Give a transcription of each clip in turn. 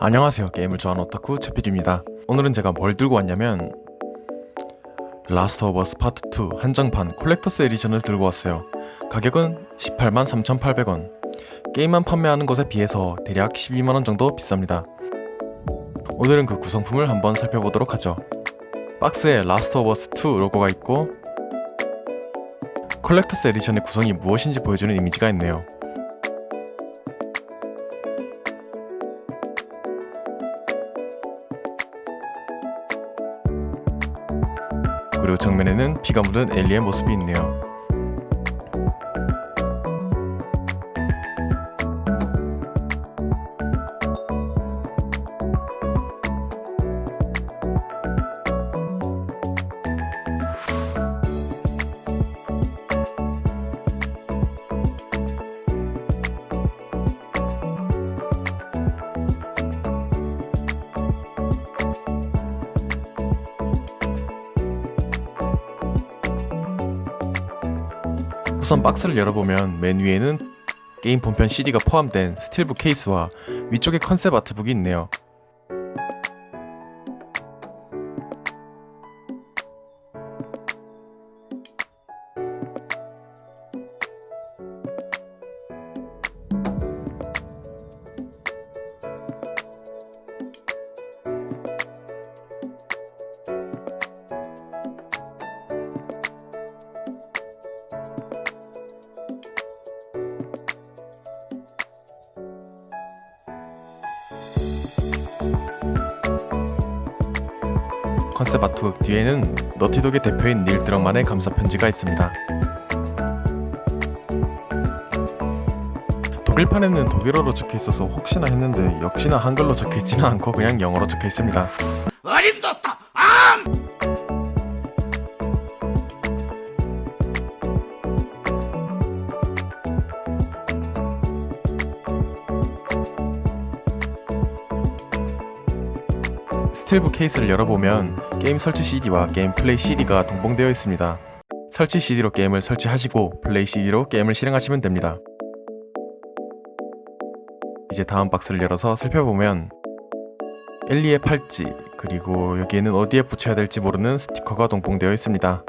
안녕하세요. 게임을 좋아하는 오타쿠 채필입니다. 오늘은 제가 뭘 들고 왔냐면 라스트 오브 어스 파트 2 한정판 콜렉터스 에디션을 들고 왔어요. 가격은 18만 3,800원. 게임만 판매하는 곳에 비해서 대략 12만원 정도 비쌉니다. 오늘은 그 구성품을 한번 살펴보도록 하죠. 박스에 라스트 오브 어스 2 로고가 있고 콜렉터스 에디션의 구성이 무엇인지 보여주는 이미지가 있네요 그리고 정면에는 피가 묻은 엘리의 모습이 있네요. 우선 박스를 열어보면 맨 위에는 게임 본편 CD가 포함된 스틸북 케이스와 위쪽에 컨셉 아트북이 있네요. 컨셉 아트북 뒤에는 너티독의 대표인 닐 드럭만의 감사 편지가 있습니다. 독일판에는 독일어로 적혀 있어서 혹시나 했는데 역시나 한글로 적혀 있지는 않고 그냥 영어로 적혀 있습니다. 어림도다 스틸북 케이스를 열어보면 게임 설치 CD와 게임 플레이 CD가 동봉되어 있습니다. 설치 CD로 게임을 설치하시고 플레이 CD로 게임을 실행하시면 됩니다. 이제 다음 박스를 열어서 살펴보면 엘리의 팔찌 그리고 여기에는 어디에 붙여야 될지 모르는 스티커가 동봉되어 있습니다.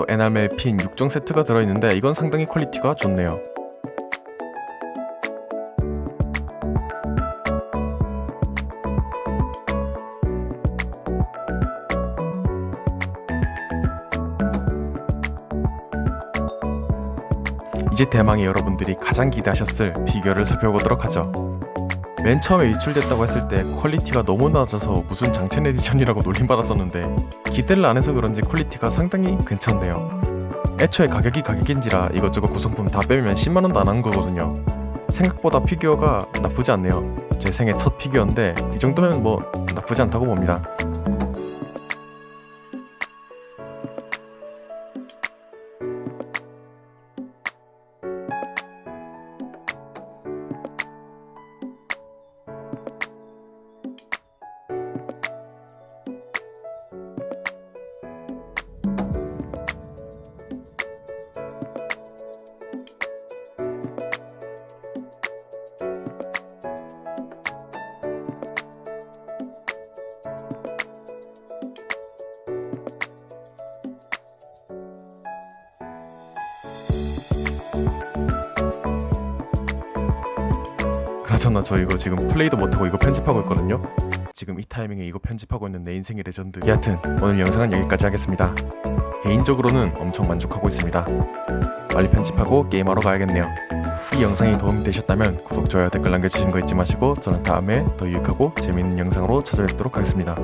또 에나멜 핀 6종 세트가 들어있는데 이건 상당히 퀄리티가 좋네요. 이제 대망의 여러분들이 가장 기대하셨을 비교를 살펴보도록 하죠. 맨 처음에 유출됐다고 했을 때 퀄리티가 너무 낮아서 무슨 장첸 에디션이라고 놀림받았었는데 기대를 안 해서 그런지 퀄리티가 상당히 괜찮네요. 애초에 가격이 가격인지라 이것저것 구성품 다 빼면 10만원도 안 하는 거거든요. 생각보다 피규어가 나쁘지 않네요. 제 생애 첫 피규어인데 이 정도면 뭐 나쁘지 않다고 봅니다. 그나저나 저 이거 지금 플레이도 못하고 이거 편집하고 있거든요. 지금 이 타이밍에 이거 편집하고 있는 내 인생의 레전드. 여하튼 오늘 영상은 여기까지 하겠습니다. 개인적으로는 엄청 만족하고 있습니다. 빨리 편집하고 게임하러 가야겠네요. 이 영상이 도움이 되셨다면 구독, 좋아요, 댓글 남겨주시는 거 잊지 마시고 저는 다음에 더 유익하고 재밌는 영상으로 찾아뵙도록 하겠습니다